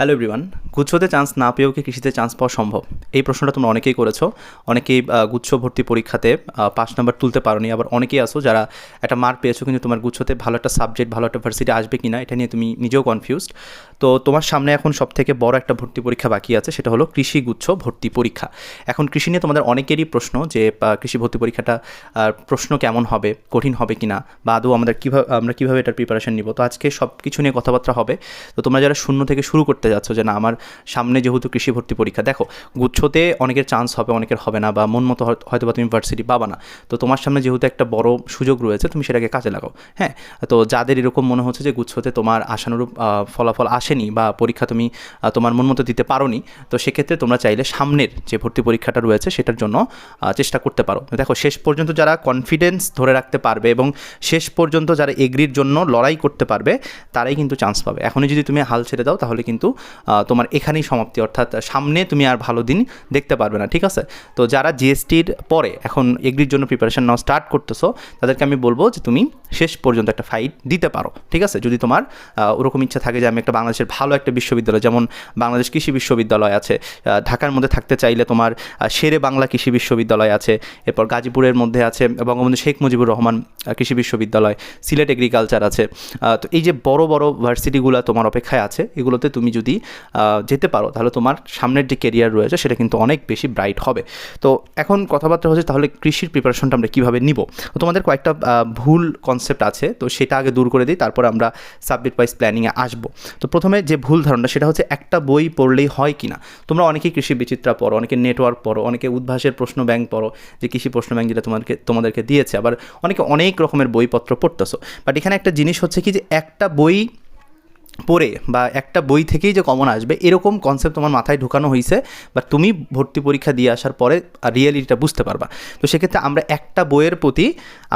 Hello everyone গুচ্ছতে chance না পেয়েও কি কৃষিতে চান্স পাওয়া সম্ভব? এই প্রশ্নটা তোমরা অনেকেই করেছ। অনেকেই গুচ্ছ ভর্তি পরীক্ষাতে পাঁচ নাম্বার তুলতে পারোনি। আবার অনেকেই আসো যারা একটা মার্ক পেয়েছ, কিন্তু তোমার গুচ্ছতে ভালো একটা সাবজেক্ট ভালো একটা ভার্সিটি আসবে কি না এটা নিয়ে তুমি নিজেও কনফিউজড তো তোমার সামনে এখন সব থেকে বড় একটা ভর্তি পরীক্ষা বাকি আছে, সেটা হলো কৃষি গুচ্ছ ভর্তি পরীক্ষা। এখন কৃষি নিয়ে তোমাদের অনেকেরই প্রশ্ন যে কৃষি ভর্তি পরীক্ষাটা প্রশ্ন কেমন হবে, কঠিন হবে কি না বা আদৌ আমাদের কীভাবে, আমরা কীভাবে এটার প্রিপারেশন নিব? তো আজকে সব কিছু নিয়ে কথাবার্তা হবে। তো তোমরা যারা শূন্য থেকে শুরু করতে যাচ্ছ যে, না, আমার সামনে যেহেতু কৃষি ভর্তি পরীক্ষা দেখো, গুচ্ছতে অনেকের চান্স হবে, অনেকের হবে না, বা মন মতো হয়তো বা তুমি ভার্সিটি পাবা না। তো তোমার সামনে যেহেতু একটা বড় সুযোগ রয়েছে, তুমি সেটাকে কাজে লাগাও। হ্যাঁ? তো যাদের এরকম মনে হচ্ছে যে, গুচ্ছতে তোমার আশানুরূপ ফলাফল ফলাফল আসেনি বা পরীক্ষা তুমি তোমার মন মতো দিতে পারোনি, তো সেক্ষেত্রে তোমরা চাইলে সামনের যে ভর্তি পরীক্ষাটা রয়েছে সেটার জন্য চেষ্টা করতে পারো। দেখো, শেষ পর্যন্ত যারা কনফিডেন্স ধরে রাখতে পারবে এবং শেষ পর্যন্ত যারা এগ্রির জন্য লড়াই করতে পারবে, তারাই কিন্তু চান্স পাবে। এখনই যদি তুমি হাল ছেড়ে দাও, তাহলে কিন্তু তোমার এখানেই সমাপ্তি, অর্থাৎ সামনে তুমি আর ভালো দিন দেখতে পারবে না, ঠিক আছে? তো যারা জিএসটির পরে এখন এগ্রির জন্য প্রিপারেশন নাও স্টার্ট করতেছো, তাদেরকে আমি বলব যে তুমি শেষ পর্যন্ত একটা ফাইট দিতে পারো, ঠিক আছে? যদি তোমার ওরকম ইচ্ছা থাকে যে আমি একটা বাংলাদেশের ভালো একটা বিশ্ববিদ্যালয়, যেমন বাংলাদেশ কৃষি বিশ্ববিদ্যালয় আছে ঢাকার মধ্যে থাকতে চাইলে তোমার শেরে বাংলা কৃষি বিশ্ববিদ্যালয় আছে, এরপর গাজীপুরের মধ্যে আছে, বঙ্গবন্ধু শেখ মুজিবুর রহমান কৃষি বিশ্ববিদ্যালয়, সিলেট এগ্রিকালচার আছে। তো এই যে বড় বড় ভার্সিটিগুলো তোমার অপেক্ষায় আছে, এগুলোতে তুমি যদি যেতে পারো, তাহলে তোমার সামনের যে কেরিয়ার রয়েছে, সেটা কিন্তু অনেক বেশি ব্রাইট হবে। তো এখন কথাবার্তা হচ্ছে, তাহলে কৃষির প্রিপারেশনটা আমরা কীভাবে নিব? তোমাদের কয়েকটা ভুল কনসেপ্ট আছে, তো সেটা আগে দূর করে দিই, তারপর আমরা সাবজেক্ট ওয়াইজ প্ল্যানিংয়ে আসব। তো প্রথমে যে ভুল ধারণা সেটা হচ্ছে একটা বই পড়লেই হয় কি না তোমরা অনেকেই কৃষি বিচিত্রা পড়ো, অনেকে নেটওয়ার্ক পড়ো, অনেকে উদ্ভাসের প্রশ্ন ব্যাংক পড়ো, যে কৃষি প্রশ্ন ব্যাংক যেটা তোমাকে তোমাদেরকে দিয়েছে। আবার অনেকে অনেক রকমের বইপত্র পড়তেছো। বাট এখানে একটা জিনিস হচ্ছে কি যে একটা বই পড়ে বা একটা বই থেকেই যে কমন আসবে, এরকম কনসেপ্ট তোমার মাথায় ঢুকানো হয়েছে বা তুমি ভর্তি পরীক্ষা দিয়ে আসার পরে রিয়েলিটিটা বুঝতে পারবা। তো সেক্ষেত্রে আমরা একটা বইয়ের প্রতি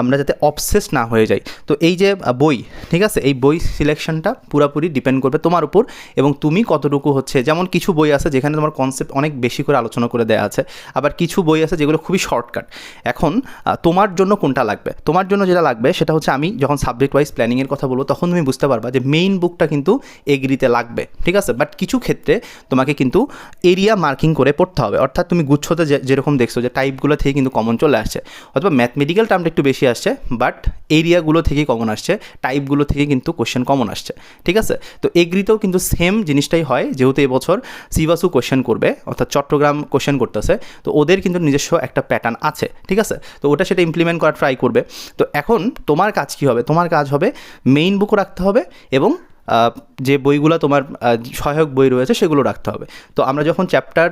আমরা যাতে অবসেস না হয়ে যাই। তো এই যে বই, ঠিক আছে? এই বই সিলেকশনটা পুরোপুরি ডিপেন্ড করবে তোমার উপর এবং তুমি কতটুকু হচ্ছে, যেমন কিছু বই আছে যেখানে তোমার কনসেপ্ট অনেক বেশি করে আলোচনা করে দেওয়া আছে, আবার কিছু বই আছে যেগুলো খুবই শর্টকাট এখন তোমার জন্য কোনটা লাগবে? তোমার জন্য যেটা লাগবে সেটা হচ্ছে আমি যখন সাবজেক্ট ওয়াইজ প্ল্যানিংয়ের কথা বলব, তখন তুমি বুঝতে পারবা যে মেইন বুকটা কিন্তু এগ্রিতে লাগবে, ঠিক আছে? বাট কিছু ক্ষেত্রে তোমাকে কিন্তু এরিয়া মার্কিং করে পড়তে হবে। অর্থাৎ তুমি গুচ্ছতে যেরকম দেখছ যে টাইপগুলো থেকে কিন্তু কমন চলে আসছে। অথবা ম্যাথমেটিক্যাল টার্মটা একটু বেশি আসছে বাট এরিয়াগুলো থেকেই কমন আসছে টাইপগুলো থেকে কিন্তু কোশ্চেন কমন আসছে, ঠিক আছে? তো এগ্রিতেও কিন্তু সেম জিনিসটাই হয়, যেহেতু এবছর সিবাসু কোশ্চেন করবে, অর্থাৎ চট্টগ্রাম কোশ্চেন করতেছে। তো ওদের কিন্তু নিজস্ব একটা প্যাটার্ন আছে, ঠিক আছে? তো ওটা সেটা ইমপ্লিমেন্ট করা ট্রাই করবে। তো এখন তোমার কাজ কী হবে? তোমার কাজ হবে মেইন বুকও রাখতে হবে এবং যে বইগুলো তোমার সহায়ক বই রয়েছে সেগুলো রাখতে হবে। তো আমরা যখন চ্যাপ্টার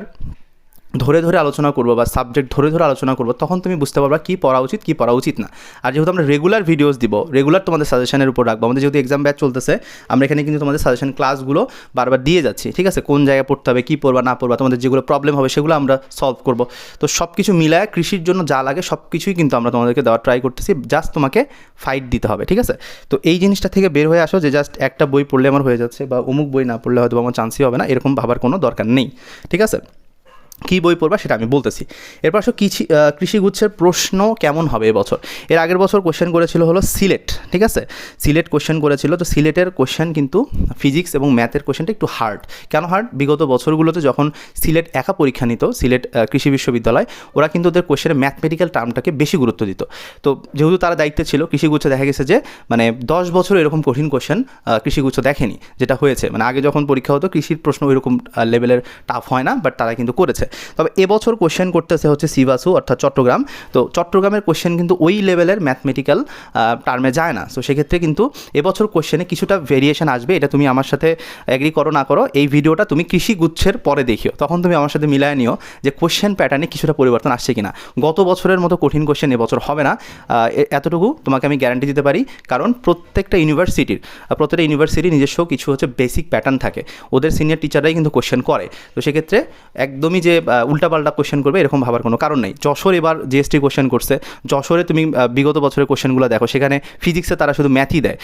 ধরে ধরে আলোচনা করব বা সাবজেক্ট ধরে ধরে আলোচনা করব, তখন তুমি বুঝতে পারবা কী পড়া উচিত, কী পড়া উচিত না। আর যেহেতু আমরা রেগুলার ভিডিওস দিব রেগুলার তোমাদের সাজেশনের উপর রাখব। আমাদের যেহেতু এক্সাম ব্যাচ চলতেছে, আমরা এখানে কিন্তু তোমাদের সাজেশন ক্লাসগুলো বারবার দিয়ে যাচ্ছি, ঠিক আছে? কোন জায়গায় পড়তে হবে, কী পড়বা, না পড়বা, তোমাদের যেগুলো প্রবলেম হবে সেগুলো আমরা সলভ করব। তো সব কিছু মিলায় কৃষির জন্য যা লাগে সব কিছুই কিন্তু আমরা তোমাদেরকে দেওয়ার ট্রাই করতেছি জাস্ট তোমাকে ফাইট দিতে হবে, ঠিক আছে? তো এই জিনিসটা থেকে বের হয়ে আসো যে জাস্ট একটা বই পড়লে আমার হয়ে যাচ্ছে বা অমুক বই না পড়লে হয়তো আমার চান্সই হবে না, এরকম ভাবার কোনো দরকার নেই, ঠিক আছে? কী বই পড়বা সেটা আমি বলতেছি। এরপর আসো কৃষি কৃষিগুচ্ছের প্রশ্ন কেমন হবে এবছর এর আগের বছর কোশ্চেন করেছিল হলো সিলেট, ঠিক আছে? সিলেট কোশ্চেন করেছিল, তো সিলেটের কোশ্চেন কিন্তু ফিজিক্স এবং ম্যাথের কোশ্চেনটা একটু হার্ড কেন হার্ড বিগত বছরগুলোতে যখন সিলেট একা পরীক্ষা নিত, সিলেট কৃষি বিশ্ববিদ্যালয়, ওরা কিন্তু ওদের কোশ্চেনে ম্যাথমেটিক্যাল টার্মটাকে বেশি গুরুত্ব দিত। তো যেহেতু তারা দায়িত্বে ছিল, কৃষিগুচ্ছে দেখা গেছে যে মানে দশ বছর এরকম কঠিন কোশ্চেন কৃষিগুচ্ছ দেখেনি, যেটা হয়েছে। মানে আগে যখন পরীক্ষা হতো, কৃষির প্রশ্ন ওইরকম লেভেলের টাফ হয় না বাট তারা কিন্তু করেছে। তবে এবছর কোশ্চেন করতেছে হচ্ছে সিবাসু অর্থাৎ চট্টগ্রাম। তো চট্টগ্রামের কোশ্চেন কিন্তু ওই লেভেলের ম্যাথমেটিক্যাল টার্মে যায় না। তো সেক্ষেত্রে কিন্তু এবছর কোশ্চেনে কিছুটা ভেরিয়েশন আসবে। এটা তুমি আমার সাথে অ্যাগ্রি করো, না করো, এই ভিডিওটা তুমি কৃষি গুচ্ছের পরে দেখিও। তখন তুমি আমার সাথে মিলায় নিও যে কোশ্চেন প্যাটার্নে কিছুটা পরিবর্তন আসছে কিনা। গত বছরের মতো কঠিন কোশ্চেন এবছর হবে না। এতটুকু তোমাকে আমি গ্যারান্টি দিতে পারি। কারণ প্রত্যেকটা ইউনিভার্সিটির প্রত্যেকটা ইউনিভার্সিটির নিজস্ব কিছু হচ্ছে বেসিক প্যাটার্ন থাকে। ওদের সিনিয়র টিচাররাই কিন্তু কোশ্চেন করে। তো সেক্ষেত্রে একদমই যে যে উল্টাপাল্টা কোশ্চেন করবে, এরকম ভাবার কোনো কারণ নেই। যশোর এবার জিএসটি কোশ্চেন করছে। যশোরে তুমি বিগত বছরের কোশ্চেনগুলো দেখো। সেখানে ফিজিক্সে তারা শুধু ম্যাথই দেয়।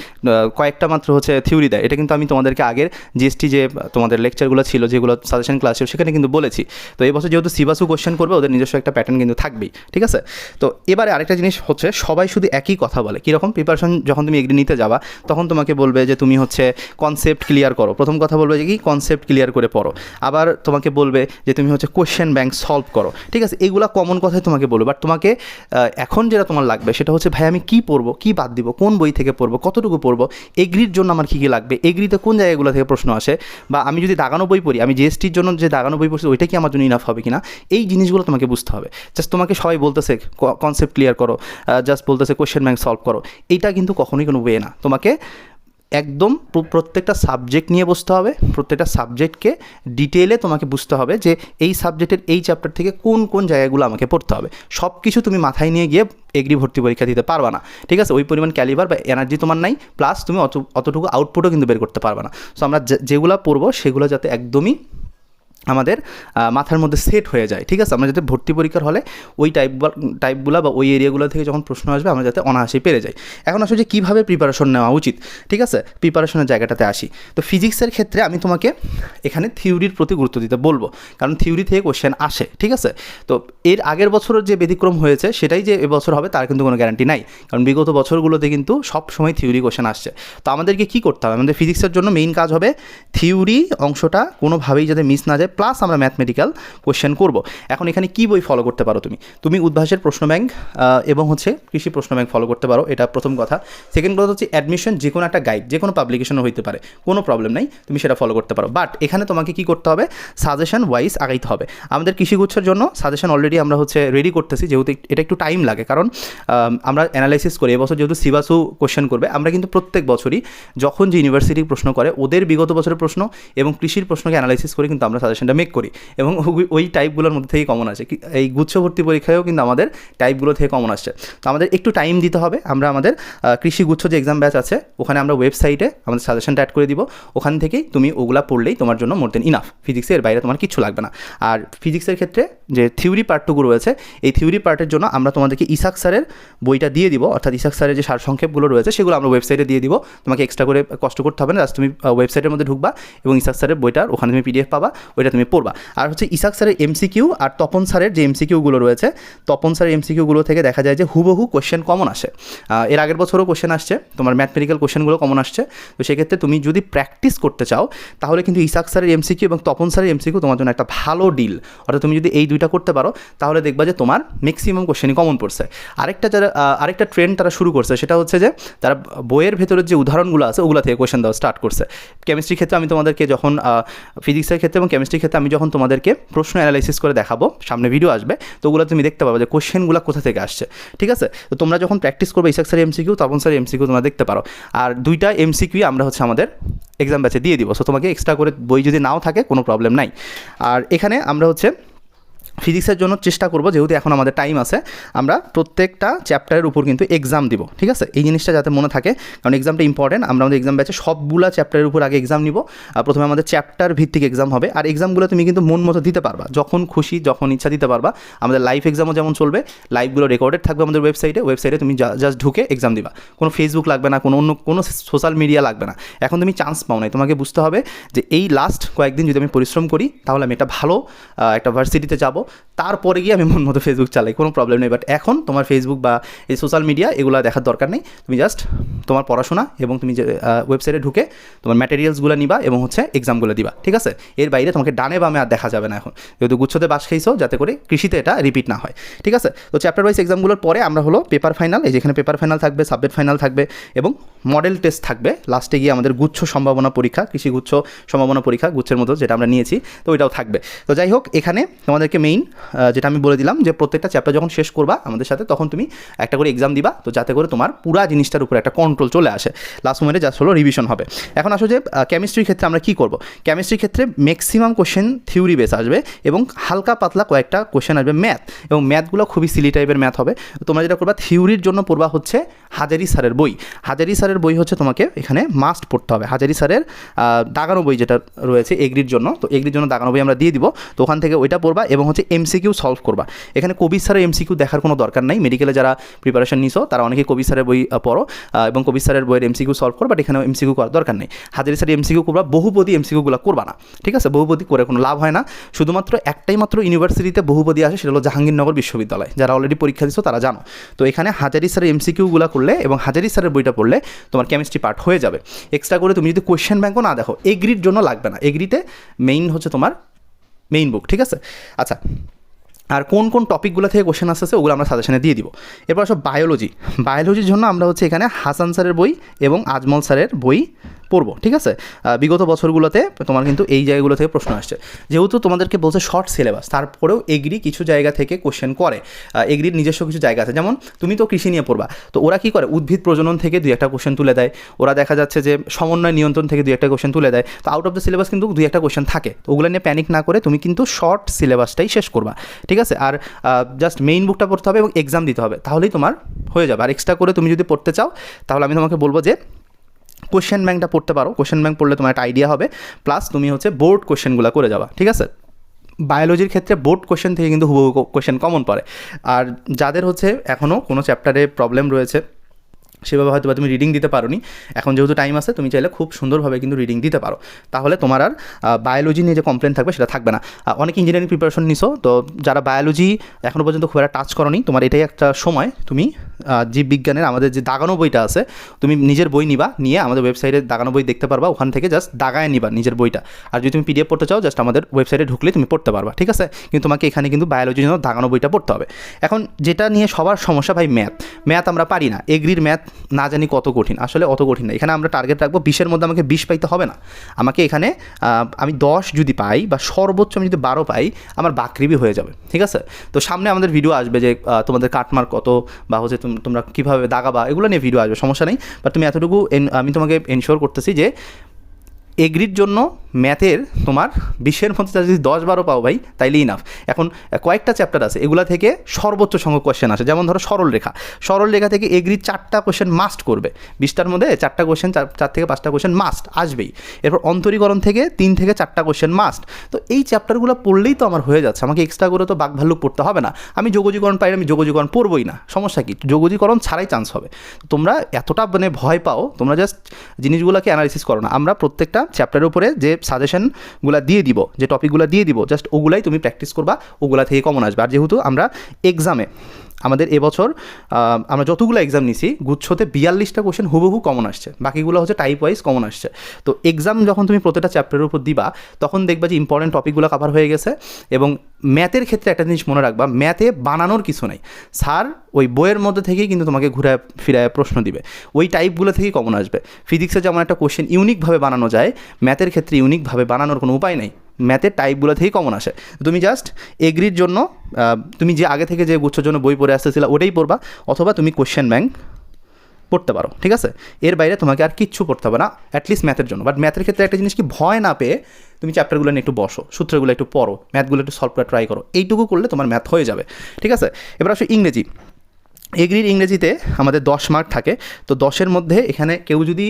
কয়েকটা মাত্র হচ্ছে থিওরি দেয়। এটা কিন্তু আমি তোমাদেরকে আগের জিএসটি যে তোমাদের লেকচারগুলো ছিল, যেগুলো সাজেশন ক্লাস ছিল, সেখানে কিন্তু বলেছি। তো এই বছর যেহেতু সিবাসু কোশ্চেন করবে, ওদের নিজস্ব একটা প্যাটার্ন কিন্তু থাকবেই। ঠিক আছে? তো এবারে আরেকটা জিনিস হচ্ছে, সবাই শুধু একই কথা বলে। কীরকম? প্রিপারেশন যখন তুমি এগ্রি নিতে যাবা, তখন তোমাকে বলবে যে, তুমি হচ্ছে কনসেপ্ট ক্লিয়ার করো। প্রথম কথা বলবে যে কি? কনসেপ্ট ক্লিয়ার করে পড়ো। আবার তোমাকে বলবে যে, তুমি হচ্ছে কোশ্চেন ব্যাংক সলভ করো। ঠিক আছে? এগুলা কমন কথাই তোমাকে বলব। বাট তোমাকে এখন যেটা তোমার লাগবে সেটা হচ্ছে, ভাই, আমি কী পড়ব? কী বাদ দিব? কোন বই থেকে পড়ব? কতটুকু পড়ব? এগ্রির জন্য আমার কী কী লাগবে? এগ্রিতে কোন জায়গাগুলো থেকে প্রশ্ন আসে? বা আমি যদি দাগানো বই পড়ি, আমি জিএসটির জন্য যে দাগানো বই পড়ছি, ওইটা কি আমার জন্য ইনাফ হবে কিনা? এই জিনিসগুলো তোমাকে বুঝতে হবে। জাস্ট তোমাকে সবাই বলতেছে কনসেপ্ট ক্লিয়ার করো। জাস্ট বলতেছে কোশ্চেন ব্যাংক সলভ করো। এটা কিন্তু কখনোই কোনো ওয়ে না। তোমাকে একদম প্রত্যেকটা সাবজেক্ট নিয়ে বসতে হবে। প্রত্যেকটা সাবজেক্টকে ডিটেলে তোমাকে বুঝতে হবে যে এই সাবজেক্টের এই চ্যাপ্টার থেকে কোন কোন জায়গাগুলো আমাকে পড়তে হবে। সব কিছু তুমি মাথায় নিয়ে গিয়ে এগ্রি ভর্তি পরীক্ষা দিতে পারবা না। ঠিক আছে? ওই পরিমাণ ক্যালিবার বা এনার্জি তোমার নাই। প্লাস তুমি অত অতটুকু আউটপুটও কিন্তু বের করতে পারবে না। সো আমরা যেগুলো পড়ব সেগুলো যাতে একদমই আমাদের মাথার মধ্যে সেট হয়ে যায়, ঠিক আছে? আমরা যাতে ভর্তি পরীক্ষার হলে ওই টাইপ টাইপগুলো বা ওই এরিয়াগুলো থেকে যখন প্রশ্ন আসবে, আমরা যাতে অনায়াসে পেরে যাই। এখন আসলে যে কীভাবে প্রিপারেশন নেওয়া উচিত, ঠিক আছে? প্রিপারেশনের জায়গাটাতে আসি। তো ফিজিক্সের ক্ষেত্রে আমি তোমাকে এখানে থিওরির প্রতি গুরুত্ব দিতে বলব। কারণ থিওরি থেকে কোশ্চেন আসে, ঠিক আছে? তো এর আগের বছরের যে ব্যতিক্রম হয়েছে, সেটাই যে এবছর হবে, তার কিন্তু কোনো গ্যারান্টি নাই। কারণ বিগত বছরগুলোতে কিন্তু সব সময় থিওরি কোশ্চেন আসছে। তো আমাদেরকে কী করতে হবে? আমাদের ফিজিক্সের জন্য মেইন কাজ হবে থিওরি অংশটা কোনোভাবেই যাতে মিস না যায় প্লাস আমরা ম্যাথমেটিক্যাল কোয়েশ্চেন করব। এখন এখানে কী বই ফলো করতে পারো তুমি? তুমি উদ্ভাসের প্রশ্ন ব্যাংক এবং হচ্ছে কৃষি প্রশ্ন ব্যাংক ফলো করতে পারো, এটা প্রথম কথা। সেকেন্ড কথা হচ্ছে অ্যাডমিশন যে কোনো একটা গাইড যে কোনো পাবলিকেশনও হইতে পারে, কোনো প্রবলেম নাই, তুমি সেটা ফলো করতে পারো। বাট এখানে তোমাকে কি করতে হবে? সাজেশন ওয়াইজ আগাইতে হবে। আমাদের কৃষিগুচ্ছের জন্য সাজেশন অলরেডি আমরা হচ্ছে রেডি করতেছি, যেহেতু এটা একটু টাইম লাগে। কারণ আমরা অ্যানালাইসিস করি, এবছর যেহেতু সিবাসু কোশ্চেন করবে, আমরা কিন্তু প্রত্যেক বছরই যখন যে ইউনিভার্সিটি প্রশ্ন করে, ওদের বিগত বছরের প্রশ্ন এবং কৃষির প্রশ্নকে অ্যানালাইসিস করে কিন্তু আমরা সাজেশনটা মেক করি। এবং ওই- টাইপগুলোর মধ্যে থেকেই কমন আসে। এই গুচ্ছ ভর্তি পরীক্ষায়ও কিন্তু আমাদের টাইপগুলো থেকে কমন আসছে। তো আমাদের একটু টাইম দিতে হবে। আমরা আমাদের কৃষি গুচ্ছ যে এক্সাম ব্যাচ আছে, ওখানে আমরা ওয়েবসাইটে আমাদের সাজেশনটা অ্যাড করে দিব। ওখান থেকেই তুমি ওগুলা পড়লেই তোমার জন্য মোর দেন ইনাফ ফিজিক্সের বাইরে তোমার কিছু লাগবে না। আর ফিজিক্সের ক্ষেত্রে যে থিওরি পার্টটুকু রয়েছে, এই থিওরি পার্টের জন্য আমরা তোমাদেরকে ইসাক স্যারের বইটা দিয়ে দিব। অর্থাৎ ইসাক স্যারের যে সারসংক্ষেপগুলো রয়েছে, সেগুলো আমরা ওয়েবসাইটে দিয়ে দিব। তোমাকে এক্সট্রা করে কষ্ট করতে হবে না। জাস্ট তুমি ওয়েবসাইটের মধ্যে ঢুকবা এবং ইসাক স্যারের বইটার ওখানে তুমি পিডিএফ পাবা। ওইটা তুমি পড়বা। আর হচ্ছে ইসাক স্যারের এমসিকিউ আর তপন স্যারের যে এমসিকিউগুলো রয়েছে, তপন স্যারের এমসিকিউগুলো থেকে দেখা যায় যে হুবহু কোশ্চেন কমন আসে। এর আগের বছরও কোশ্চেন আসছে, তোমার ম্যাথমেটিক্যাল কোশ্চেনগুলো কমন আসছে। তো সেক্ষেত্রে তুমি যদি প্র্যাকটিস করতে চাও, তাহলে কিন্তু ইসাক স্যারের এমসিকিউ এবং তপন স্যারের এমসিকিউ তোমার জন্য একটা ভালো ডিল অর্থাৎ তুমি যদি এই দুইটা করতে পারো, তাহলে দেখবা যে তোমার ম্যাক্সিমাম কোশ্চেনই কমন পড়ছে। আরেকটা যারা আরেকটা ট্রেন্ড তারা শুরু করছে, সেটা হচ্ছে যে তারা বইয়ের ভেতরের যে উদাহরণগুলো আছে, ওগুলো থেকে কোশ্চেন দেওয়া স্টার্ট করছে। কেমিস্ট্রির ক্ষেত্রে আমি তোমাদেরকে যখন ফিজিক্সের ক্ষেত্রে এবং কেমিস্ট্রির ক্ষেত্রে আমি যখন তোমাদেরকে প্রশ্ন অ্যানালাইসিস করে দেখাবো, সামনে ভিডিও আসবে, তো ওগুলো তুমি দেখতে পাবে যে কোশ্চেনগুলো কোথা থেকে আসছে, ঠিক আছে? তো তোমরা যখন প্র্যাকটিস করবে Ishak sir MCQ Tapan sir MCQ তোমরা দেখতে পারো। আর দুইটা এমসিকিউ আমরা হচ্ছে আমাদের এক্সাম ব্যাচে দিয়ে দিব। সো তোমাকে এক্সট্রা করে বই যদি নাও থাকে, কোনো প্রবলেম নাই। আর এখানে আমরা হচ্ছে ফিজিক্সের জন্য চেষ্টা করব, যেহেতু এখন আমাদের টাইম আছে, আমরা প্রত্যেকটা চ্যাপ্টারের উপর কিন্তু এক্সাম দিব, ঠিক আছে? এই জিনিসটা যাতে মনে থাকে, কারণ এক্সামটা ইম্পর্টেন্ট আমরা আমাদের এক্সাম ব্যাচে সবগুলা চ্যাপ্টারের উপর আগে এক্সাম নিব, আর প্রথমে আমাদের চ্যাপ্টার ভিত্তিক এক্সাম হবে, আর এক্সামগুলো তুমি কিন্তু মন মতো দিতে পারবা, যখন খুশি, যখন ইচ্ছা দিতে পারবা। আমাদের লাইভ এক্সামও যেমন চলবে লাইভগুলো রেকর্ডেড থাকবে আমাদের ওয়েবসাইটে ওয়েবসাইটে তুমি জাস্ট ঢুকে এক্সাম দিবা। কোনো ফেসবুক লাগবে না, কোনো অন্য, কোনো সোশ্যাল মিডিয়া লাগবে না। এখন তুমি চান্স পাও নাই, তোমাকে বুঝতে হবে যে এই লাস্ট কয়েকদিন যদি আমি পরিশ্রম করি, তাহলে আমি একটা ভালো একটা ভার্সিটিতে যাব তারপরে গিয়ে আমি মন মতো ফেসবুক চালাই, কোনো প্রবলেম নেই। বাট এখন তোমার ফেসবুক বা এই সোশ্যাল মিডিয়া এগুলো দেখার দরকার নেই। তুমি জাস্ট তোমার পড়াশোনা এবং তুমি যে ওয়েবসাইটে ঢুকে তোমার ম্যাটেরিয়ালসগুলো নিবা এবং হচ্ছে এক্সামগুলো দিবা, ঠিক আছে? এর বাইরে তোমাকে ডানে বামে আর দেখা যাবে না এখন। যেহেতু গুচ্ছতে বাস খেয়েছো যাতে করে কৃষিতে এটা রিপিট না হয়, ঠিক আছে? তো চ্যাপ্টার ওয়াইজ এক্সামগুলোর পরে আমরা হলো পেপার ফাইনাল এই যেখানে পেপার ফাইনাল থাকবে সাবজেক্ট ফাইনাল থাকবে এবং মডেল টেস্ট থাকবে। লাস্টে গিয়ে আমাদের গুচ্ছ সম্ভাবনা পরীক্ষা, কৃষি গুচ্ছ সম্ভাবনা পরীক্ষা, গুচ্ছের মতো যেটা আমরা নিয়েছি, তো ওইটাও থাকবে। তো যাই হোক, এখানে তোমাদেরকে মেইন যেটা আমি বলে দিলাম যে প্রত্যেকটা চ্যাপ্টার যখন শেষ করবা আমাদের সাথে, তখন তুমি একটা করে এক্সাম দিবা, তো যাতে করে তোমার পুরা জিনিসটার উপরে একটা কন্ট্রোল চলে আসে। লাস্ট মোমেন্টে জাস্ট হলো রিভিশন হবে। এখন আসো যে কেমিস্ট্রির ক্ষেত্রে আমরা কী করব? কেমিস্ট্রির ক্ষেত্রে ম্যাক্সিমাম কোশ্চেন থিওরি বেস আসবে এবং হালকা পাতলা কয়েকটা কোশ্চেন আসবে ম্যাথ এবং ম্যাথগুলো খুবই সিলি টাইপের ম্যাথ হবে। তোমরা যেটা করবা থিওরির জন্য পড়বা হচ্ছে হাজারি স্যারের বই। হাজারি স্যারের বই হচ্ছে তোমাকে এখানে মাস্ট পড়তে হবে। হাজারি স্যারের দাগানো বই যেটা রয়েছে এগ্রির জন্য, তো এগ্রির জন্য দাগানো বই আমরা দিয়ে দিব। তো ওখান থেকে ওইটা পড়বা এবং হচ্ছে এমসিকিউ সলভ করবা। এখানে কবি স্যারের এমসিকিউ দেখার কোনো দরকার নাই। মেডিকেলে যারা প্রিপারেশন নিছো, তারা অনেকে কবি স্যারের বই পড়ো এবং কবি স্যারের বইয়ের এমসিকিউ সলভ করো বাট এখানে এমসিকিউ করার দরকার নেই। হাজারি স্যারের এমসিকিউ করবা, বহুপদী এমসিকিউগুলো করবা না। ঠিক আছে? বহুপদী করে কোনো লাভ হয় না। শুধুমাত্র একটাই মাত্র ইউনিভার্সিটিতে বহুপদী আসে, সেটা হলো জাহাঙ্গীরনগর বিশ্ববিদ্যালয়। যারা অলরেডি পরীক্ষা দিছো, তারা জানো। তো এখানে হাজারি স্যারের এমসিকিউগুলো করলে এবং হাজারি স্যারের বইটা পড়লে তোমার কেমিস্ট্রি পার্ট হয়ে যাবে। এক্সট্রা করে তুমি যদি কোয়েশ্চেন ব্যাঙ্কও না দেখো এগ্রির জন্য লাগবে না। এগ্রিতে মেইন হচ্ছে তোমার মেইন বুক ঠিক আছে? আচ্ছা আর কোন কোন টপিকগুলো থেকে কোশ্চেন আসতেছে, ওগুলো আমরা সাজেশনে দিয়ে দিব। এরপর আসো বায়োলজি বায়োলজির জন্য আমরা হচ্ছে এখানে হাসান স্যারের বই এবং আজমল স্যারের বই পড়ব, ঠিক আছে? বিগত বছরগুলোতে তোমার কিন্তু এই জায়গাগুলো থেকে প্রশ্ন আসছে। যেহেতু তোমাদেরকে বলছে শর্ট সিলেবাস তারপরেও এগ্রি কিছু জায়গা থেকে কোশ্চেন করে। এগ্রির নিজস্ব কিছু জায়গা আছে। যেমন, তুমি তো কৃষি নিয়ে পড়বা, তো ওরা কি করে? উদ্ভিদ প্রজনন থেকে দুই একটা কোশ্চেন তুলে দেয়। ওরা দেখা যাচ্ছে যে সমন্বয় নিয়ন্ত্রণ থেকে দুই একটা কোশ্চেন তুলে দেয়। তো আউট অফ দ্য সিলেবাস কিন্তু দুই একটা কোশ্চেন থাকে। তো ওগুলো নিয়ে প্যানিক না করে তুমি কিন্তু শর্ট সিলেবাসটাই শেষ করবা, ঠিক আছে? আর জাস্ট মেইন বুকটা পড়তে হবে এবং এক্সাম দিতে হবে। তাহলেই তোমার হয়ে যাবে। আর এক্সট্রা করে তুমি যদি পড়তে চাও, তাহলে আমি তোমাকে বলব যে কোশ্চেন ব্যাংকটা পড়তে পারো। কোশ্চেন ব্যাংক পড়লে তোমার একটা আইডিয়া হবে। প্লাস তুমি হচ্ছে বোর্ড কোশ্চেনগুলো করে যাবা। ঠিক আছে? বায়োলজির ক্ষেত্রে বোর্ড কোশ্চেন থেকে কিন্তু হুবহু কোশ্চেন কমন পড়ে। আর যাদের হচ্ছে এখনও কোনো চ্যাপ্টারে প্রবলেম রয়েছে সেভাবে হয়তো বা তুমি রিডিং দিতে পারো নি এখন যেহেতু টাইম আছে, তুমি চাইলে খুব সুন্দরভাবে কিন্তু রিডিং দিতে পারো। তাহলে তোমার আর বায়োলজি নিয়ে যে কমপ্লেন থাকবে সেটা থাকবে না। অনেক ইঞ্জিনিয়ারিং প্রিপারেশন নিছো, তো যারা বায়োলজি এখনও পর্যন্ত খুব একটা টাচ করনি, তোমার এটাই একটা সময় তুমি জীববিজ্ঞানের আমাদের যে দাগানো বইটা আছে, তুমি নিজের বই নিবা, নিয়ে আমাদের ওয়েবসাইটে দাগানো বই দেখতে পারবা, ওখান থেকে জাস্ট দাগায় নিবা নিজের বইটা। আর যদি তুমি পিডিএফ পড়তে চাও জাস্ট আমাদের ওয়েবসাইটে ঢুকলে তুমি পড়তে পারবা, ঠিক আছে? কিন্তু তোমাকে এখানে কিন্তু বায়োলজির জন্য দাগানো বইটা পড়তে হবে। এখন যেটা নিয়ে সবার সমস্যা ভাই ম্যাথ ম্যাথ আমরা পারি না। এগ্রির ম্যাথ না জানি কত কঠিন, আসলে অত কঠিন না। এখানে আমরা টার্গেট রাখব, বিশের মধ্যে আমাকে বিশ পাইতে হবে না। আমাকে এখানে আমি দশ যদি পাই বা সর্বোচ্চ আমি যদি বারো পাই, আমার বাকরিবি হয়ে যাবে, ঠিক আছে? তো সামনে আমাদের ভিডিও আসবে যে তোমাদের কাটমার কত বা হচ্ছে তোম- তোমরা কীভাবে দাগাবা, এগুলো নিয়ে ভিডিও আসবে, সমস্যা নেই। বা তুমি এতটুকু আমি তোমাকে এনশোর করতেছি যে এগ্রির জন্য ম্যাথের তোমার বিশের মধ্যে যদি দশ বারো পাও ভাই তাইলে ইনাফ এখন কয়েকটা চ্যাপ্টার আছে, এগুলা থেকে সর্বোচ্চ সংখ্যক কোশ্চেন আসে। যেমন ধরো সরল রেখা। সরল রেখা থেকে এগ্রির চারটা কোশ্চেন মাস্ট করবে। বিশটার মধ্যে চারটা কোয়েশ্চেন চার থেকে পাঁচটা কোশ্চেন মাস্ট আসবেই। এরপর অন্তরীকরণ থেকে তিন থেকে চারটা কোয়েশ্চেন মাস্ট তো এই চ্যাপ্টারগুলো পড়লেই তো আমার হয়ে যাচ্ছে। আমাকে এক্সট্রা করে তো বাঘ ভাল্লুক পড়তে হবে না। আমি যোগজীকরণ পাই আমি যোগজীকরণ পড়বই না। সমস্যা কি? যোগজীকরণ ছাড়াই চান্স হবে। তোমরা এতটা মানে ভয় পাও, তোমরা জাস্ট জিনিসগুলোকে অ্যানালিসিস করো না। আমরা প্রত্যেকটা চ্যাপ্টারের উপরে যে সাজেশনগুলো দিয়ে দিব, যে টপিকগুলো দিয়ে দিব জাস্ট ওগুলাই তুমি প্র্যাকটিস করবা, ওগুলা থেকে কমন আসবে। আর যেহেতু আমরা এক্সামে আমাদের এবছর আমরা যতগুলো এক্সাম নিছি, গুচ্ছতে বিয়াল্লিশটা কোশ্চেন হুবহু কমন আসছে। বাকিগুলো হচ্ছে টাইপ ওয়াইজ কমন আসছে। তো এক্সাম যখন তুমি প্রত্যেকটা চ্যাপ্টারের উপর দিবা, তখন দেখবা যে ইম্পর্টেন্ট টপিকগুলো কভার হয়ে গেছে এবং ম্যাথের ক্ষেত্রে একটা জিনিস মনে রাখবা ম্যাথে বানানোর কিছু নেই। স্যার ওই বইয়ের মধ্যে থেকেই কিন্তু তোমাকে ঘুরে ফিরায় প্রশ্ন দিবে। ওই টাইপগুলো থেকেই কমন আসবে। ফিজিক্সে যেমন একটা কোশ্চেন ইউনিকভাবে বানানো যায় ম্যাথের ক্ষেত্রে ইউনিকভাবে বানানোর কোনো উপায় নেই। ম্যাথের টাইপগুলো থেকেই কমন আসে। তুমি জাস্ট এগ্রির জন্য তুমি যে আগে থেকে যে গুচ্ছর জন্য বই পড়ে আসতেছিলে ওটাই পড়বা, অথবা তুমি কোশ্চেন ব্যাংক পড়তে পারো, ঠিক আছে? এর বাইরে তোমাকে আর কিচ্ছু পড়তে হবে না অ্যাটলিস্ট ম্যাথের জন্য। বাট ম্যাথের ক্ষেত্রে একটা জিনিস কি, ভয় না পেয়ে তুমি চ্যাপ্টারগুলো নিয়ে একটু বসো, সূত্রগুলো একটু পড়ো ম্যাথগুলো একটু সলভ করে ট্রাই করো। এইটুকু করলে তোমার ম্যাথ হয়ে যাবে, ঠিক আছে? এবার আসো ইংরেজি। এগ্রির ইংরেজিতে আমাদের দশ মার্ক থাকে, তো দশের মধ্যে এখানে কেউ যদি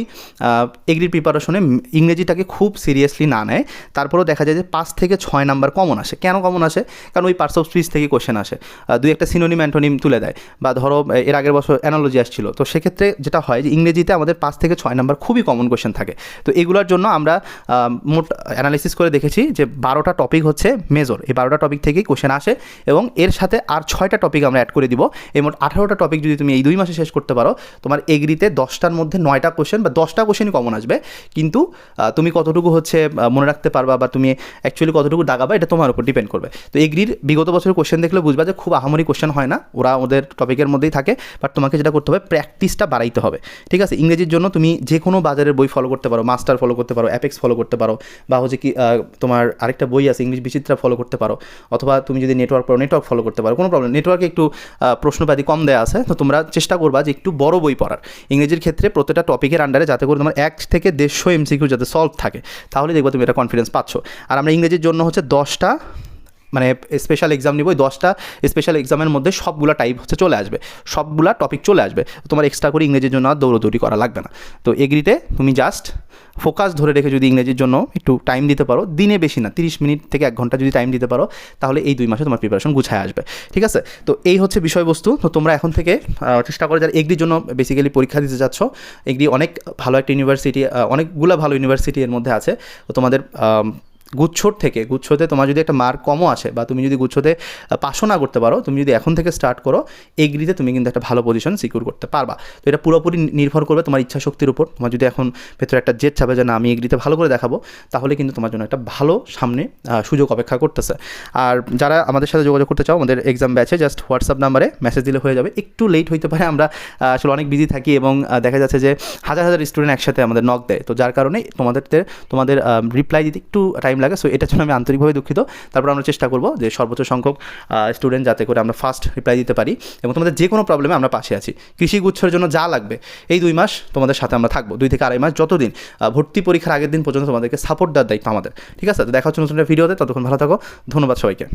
এগ্রির প্রিপারেশনে ইংরেজিটাকে খুব সিরিয়াসলি না নেয়, তারপরেও দেখা যায় যে পাঁচ থেকে ছয় নাম্বার কমন আসে। কেন কমন আসে? কারণ ওই পার্টস অফ স্পিচ থেকে কোশ্চেন আসে। দুই একটা সিনোনিম অ্যান্টোনিম তুলে দেয়। বা ধরো, এর আগের বছর অ্যানালজি আসছিল। তো সেক্ষেত্রে যেটা হয় যে ইংরেজিতে আমাদের পাঁচ থেকে ছয় নাম্বার খুবই কমন কোশ্চেন থাকে। তো এগুলোর জন্য আমরা মোট অ্যানালিসিস করে দেখেছি যে বারোটা টপিক হচ্ছে মেজর এই বারোটা টপিক থেকেই কোশ্চেন আসে এবং এর সাথে আর ছয়টা টপিক আমরা অ্যাড করে দিব। এই মোট আঠারোটা বারোটা টপিক যদি তুমি এই দুই মাসে শেষ করতে পারো, তোমার এগ্রিতে দশটার মধ্যে নয়টা কোশ্চেন বা দশটা কোশ্চেনই কমন আসবে। কিন্তু তুমি কতটুকু হচ্ছে মনে রাখতে পারবা বা তুমি অ্যাকচুয়ালি কতটুকু দাগাবা, এটা তোমার উপর ডিপেন্ড করবে। তো এগ্রির বিগত বছরের কোশ্চেন দেখলে বুঝবা যে খুব আহামরি কোশ্চেন হয় না, ওরা ওদের টপিকের মধ্যেই থাকে বাট তোমাকে যেটা করতে হবে প্র্যাকটিসটা বাড়াইতে হবে। ঠিক আছে? ইংরেজির জন্য তুমি যে কোনো বাজারের বই ফলো করতে পারো মাস্টার ফলো করতে পারো অ্যাপেক্স ফলো করতে পারো, বা হচ্ছে কি তোমার আরেকটা বই আছে, ইংলিশ বিচিত্রা ফলো করতে পারো, অথবা তুমি যদি নেটওয়ার্ক পড়ো নেটওয়ার্ক ফলো করতে পারো, কোনো প্রবলেম নেটওয়ার্কে একটু প্রশ্নপাতি কম দেওয়া আছে, তো তোমরা চেষ্টা করবা যে একটু বড় বই পড়ার। ইংরেজির ক্ষেত্রে প্রত্যেকটা টপিকের আন্ডারে যাতে করে তোমার এক থেকে দেড়শো এমসিকিউ যাতে সলভ থাকে, তাহলে দেখব তুমি এটা কনফিডেন্স পাচ্ছ। আর আমরা ইংরেজির জন্য হচ্ছে দশটা মানে স্পেশাল এক্সাম নিব ওই দশটা স্পেশাল এক্সামের মধ্যে সবগুলা টাইপ হচ্ছে চলে আসবে। সবগুলা টপিক চলে আসবে। তোমার এক্সট্রা করে ইংরেজির জন্য আর দৌড়দৌড়ি করা লাগবে না। তো এগ্রিতে তুমি জাস্ট ফোকাস ধরে রেখে যদি ইংরেজির জন্য একটু টাইম দিতে পারো, দিনে বেশি না, তিরিশ মিনিট থেকে এক ঘণ্টা যদি টাইম দিতে পারো, তাহলে এই দুই মাসে তোমার প্রিপারেশন গুছায় আসবে। ঠিক আছে? তো এই হচ্ছে বিষয়বস্তু। তো তোমরা এখন থেকে চেষ্টা করে যারা এগ্রির জন্য বেসিক্যালি পরীক্ষা দিতে যাচ্ছ এগ্রি অনেক ভালো একটা ইউনিভার্সিটি অনেকগুলো ভালো ইউনিভার্সিটি এর মধ্যে আছে। তো তোমাদের গুচ্ছর থেকে, গুচ্ছতে তোমার যদি একটা মার্ক কমও আসে বা তুমি যদি গুচ্ছতে পাশও না করতে পারো, তুমি যদি এখন থেকে স্টার্ট করো এগ্রিতে তুমি কিন্তু একটা ভালো পজিশন সিকিউর করতে পারবা। তো এটা পুরোপুরি নির্ভর করবে তোমার ইচ্ছা শক্তির উপর। তোমার যদি এখন ভেতরে একটা জেদ চাবে যে না, আমি এগ্রিতে ভালো করে দেখাবো, তাহলে কিন্তু তোমার জন্য একটা ভালো সামনে সুযোগ অপেক্ষা করতেছে। আর যারা আমাদের সাথে যোগাযোগ করতে চাও, আমাদের এক্সাম ব্যাচে জাস্ট হোয়াটসঅ্যাপ নাম্বারে মেসেজ দিলে হয়ে যাবে। একটু লেট হইতে পারে, আমরা আসলে অনেক বিজি থাকি এবং দেখা যাচ্ছে যে হাজার হাজার স্টুডেন্ট একসাথে আমাদের নক দেয়। তো যার কারণে তোমাদের তোমাদের রিপ্লাই দিতে একটু টাইম লাগে সো এটার জন্য আমি আন্তরিকভাবে দুঃখিত। তারপর আমরা চেষ্টা করব যে সর্বোচ্চ সংখ্যক স্টুডেন্ট যাতে করে আমরা ফার্স্ট রিপ্লাই দিতে পারি এবং তোমাদের যে কোনো প্রবলেমে আমরা পাশে আছি। কৃষি গুচ্ছর জন্য যা লাগবে, এই দুই মাস তোমাদের সাথে আমরা থাকব। দুই থেকে আড়াই মাস যতদিন ভর্তি পরীক্ষার আগের দিন পর্যন্ত তোমাদেরকে সাপোর্ট দেওয়ার দায়িত্ব আমাদের। ঠিক আছে? তো দেখা হচ্ছে নতুন ভিডিওতে ততক্ষণ ভালো থাকো। ধন্যবাদ সবাইকে।